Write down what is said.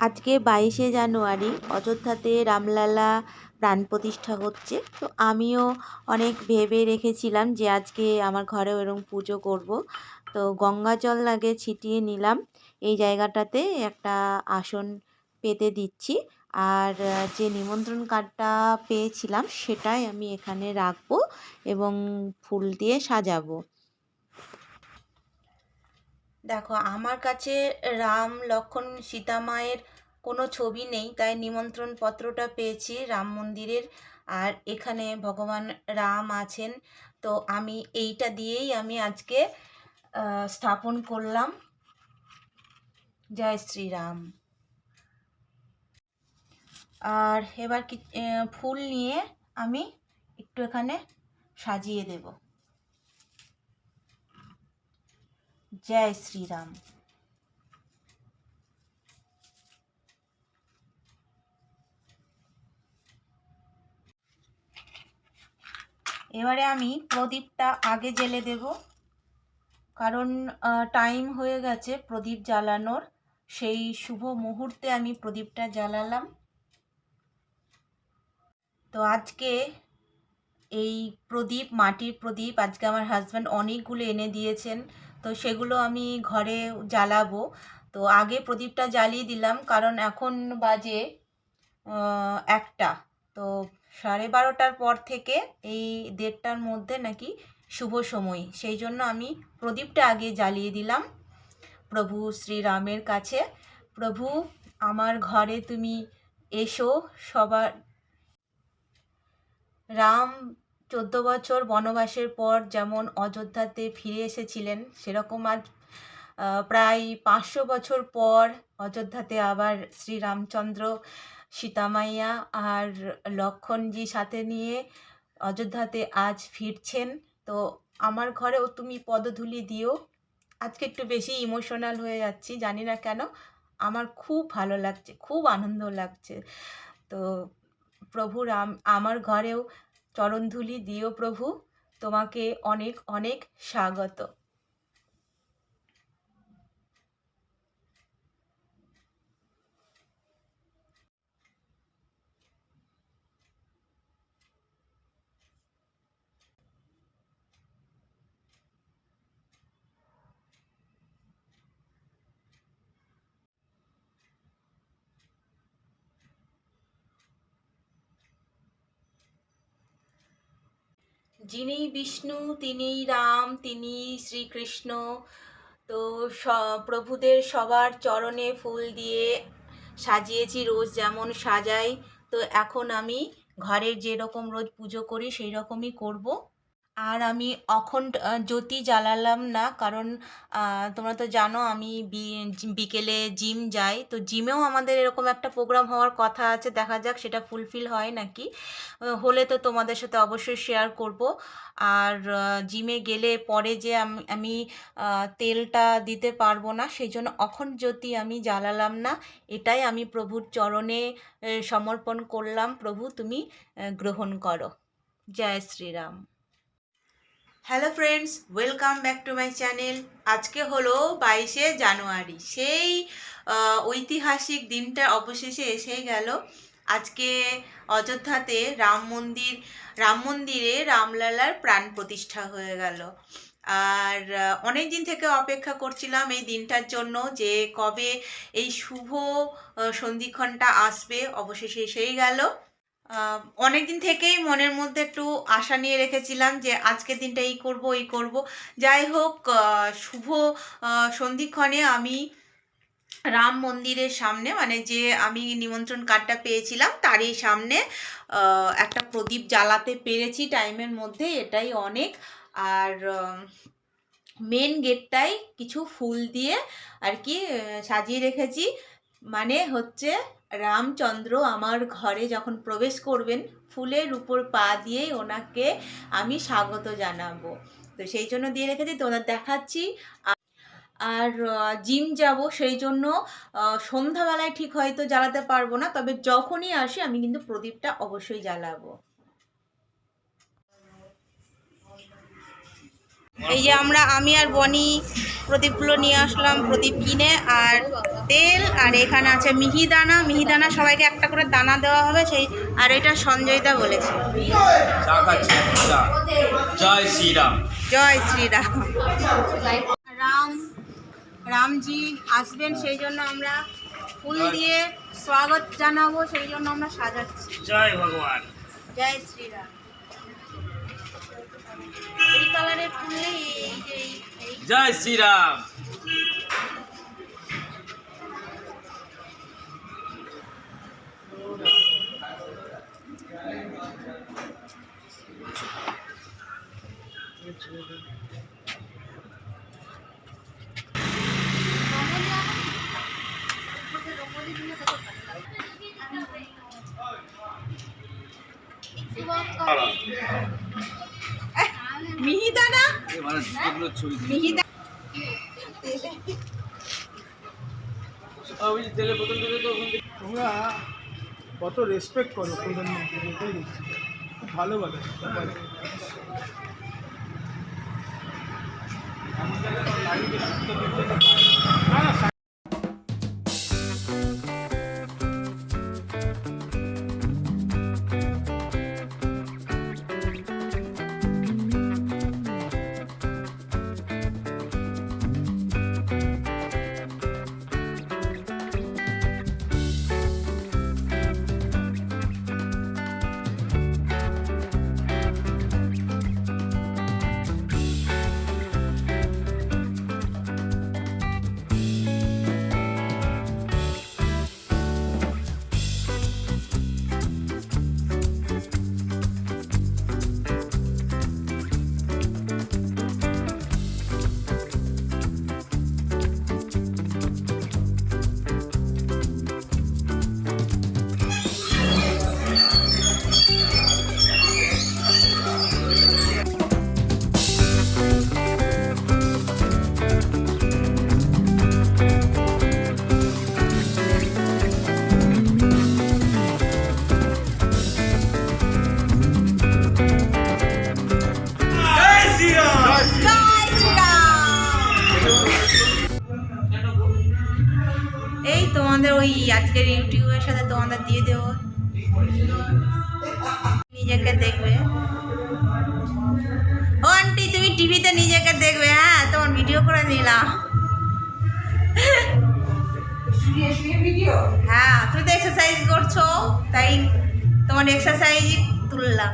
আজকে বাইশে জানুয়ারি, অযোধ্যাতে রামলালা প্রাণ প্রতিষ্ঠা হচ্ছে। তো আমিও অনেক ভেবে রেখেছিলাম যে আজকে আমার ঘরেও এরকম পুজো করব। তো গঙ্গা জল আগে ছিটিয়ে নিলাম। এই জায়গাটাতে একটা আসন পেতে দিচ্ছি। আর যে নিমন্ত্রণ কার্ডটা পেয়েছিলাম সেটাই আমি এখানে রাখব এবং ফুল দিয়ে সাজাবো। দেখো, আমার কাছে রাম লক্ষ্মণ সীতা মায়ের কোনো ছবি নেই, তাই নিমন্ত্রণ পত্রটা পেয়েছি রাম মন্দিরের। আর এখানে ভগবান রাম আছেন, তো আমি এইটা দিয়েই আমি আজকে স্থাপন করলাম। জয় শ্রীরাম। আর এবার কি ফুল নিয়ে আমি একটু এখানে সাজিয়ে দেব। জয় শ্রীরাম। এবারে আমি প্রদীপটা আগে জেলে দেব, কারণ টাইম হয়ে গেছে প্রদীপ জ্বালানোর। সেই শুভ মুহূর্তে আমি প্রদীপটা জ্বালালাম। তো আজকে এই প্রদীপ, মাটির প্রদীপ, আজকে আমার হাজব্যান্ড অনেকগুলো এনে দিয়েছেন। তো সেগুলো আমি ঘরে জ্বালাবো। তো আগে প্রদীপটা জ্বালিয়ে দিলাম, কারণ এখন বাজে একটা। তো সাড়ে বারোটার পর থেকে এই দেড়টার মধ্যে নাকি শুভ সময়, সেই জন্য আমি প্রদীপটা আগে জ্বালিয়ে দিলাম। প্রভু শ্রীরামের কাছে, প্রভু, আমার ঘরে তুমি এসো, সবার রাম চোদ্দ বছর বনবাসের পর যেমন অযোধ্যাতে ফিরে এসেছিলেন, সেরকম আজ প্রায় পাঁচশো বছর পর অযোধ্যাতে আবার শ্রীরামচন্দ্র, সীতামাইয়া আর লক্ষণজি সাথে নিয়ে অযোধ্যাতে আজ ফিরছেন। তো আমার ঘরেও তুমি পদধূলি দিও। আজকে একটু বেশি ইমোশনাল হয়ে যাচ্ছি, জানি না কেন। আমার খুব ভালো লাগছে, খুব আনন্দ লাগছে। তো প্রভু রাম আমার ঘরেও চরণধুলি দিও প্রভু তোমাকে অনেক অনেক স্বাগত। যিনি বিষ্ণু তিনি রাম তিনি শ্রীকৃষ্ণ। তো প্রভুদের সবার চরণে ফুল দিয়ে সাজিয়েছি রোজ যেমন সাজাই। তো এখন আমি ঘরের যেরকম রোজ পুজো করি সেই রকমই করব। আর আমি অখণ্ড জ্যোতি জ্বালালাম না, কারণ তোমরা তো জানো আমি বিকেলে জিম যাই। তো জিমেও আমাদের এরকম একটা প্রোগ্রাম হওয়ার কথা আছে, দেখা যাক সেটা ফুলফিল হয় নাকি। হলে তো তোমাদের সাথে অবশ্যই শেয়ার করব। আর জিমে গেলে পরে যে আমি তেলটা দিতে পারব না সেই জন্য অখণ্ড জ্যোতি আমি জ্বালালাম না। এটাই আমি প্রভুর চরণে সমর্পণ করলাম। প্রভু তুমি গ্রহণ করো। জয় Shriram. Hello friends welcome back to my channel আজকে হলো বাইশে জানুয়ারি। সেই ঐতিহাসিক দিনটা অবশেষে এসে গেল। আজকে অযোধ্যাতে রাম মন্দির, রাম মন্দিরে রামলালার প্রাণ প্রতিষ্ঠা হয়ে গেল। আর অনেক দিন থেকে অপেক্ষা করছিলাম এই দিনটার জন্য যে কবে এই শুভ সন্ধিক্ষণটা আসবে। অবশেষে এসেই গেল। অনেক দিন থেকেই মনের মধ্যে একটু আশা নিয়ে রেখেছিলাম যে আজকের দিনটা এই করব এই করব। যাই হোক শুভ সন্ধিক্ষণে আমি রাম মন্দিরের সামনে মানে যে আমি নিমন্ত্রণ কার্ডটা পেয়েছিলাম, তারই সামনে একটা প্রদীপ জ্বালাতে পেরেছি টাইমের মধ্যে, এটাই অনেক। আর মেন গেটটাই কিছু ফুল দিয়ে আর কি সাজিয়ে রেখেছি। মানে হচ্ছে রামচন্দ্র আমার ঘরে যখন প্রবেশ করবেন ফুলের উপর পা দিয়েই ওনাকে আমি স্বাগত জানাব। তো সেই জন্য দিয়ে রেখেছি তোমাদের দেখাচ্ছি। আর জিম যাব সেই জন্য সন্ধ্যাবেলায় ঠিক হয়তো জ্বালাতে পারব না তবে যখনই আসি আমি কিন্তু প্রদীপটা অবশ্যই জ্বালাবো। এই যে আমরা আমি আর বনি প্রদীপগুলো নিয়ে আসলাম প্রদীপ কিনে আর তেল আর এখানে আছে মিহিদানা। মিহিদানা সবাইকে একটা করে দানা দেওয়া হবে সেই আর এটা সঞ্জয়দা বলেছে। জয় শ্রীরাম। জয় শ্রীরাম। রাম রামজি আসবেন সেই জন্য আমরা ফুল দিয়ে স্বাগত জানাব সেই জন্য আমরা সাজাচ্ছি। জয় ভগবান। জয় শ্রীরাম। এই কালারের ফুলে এই যে জয় শ্রীরাম মিহিদানা মানে তোমরা কত রেসপেক্ট করো প্রধানমন্ত্রী এটাই দেখছি। খুব ভালো কথা ব্যাপারে। তোমাদের ওই আজকের ইউটিউবের সাথে তোমাদের দিয়ে দেবো। নিজেকে দেখবে। ও আন্টি, তুমি টিভিতে নিজেকে দেখবে হ্যাঁ? তোমার ভিডিও করে নিলাম হ্যাঁ তুমি তো এক্সারসাইজ করছ, তাই তোমার এক্সারসাইজ তুললাম।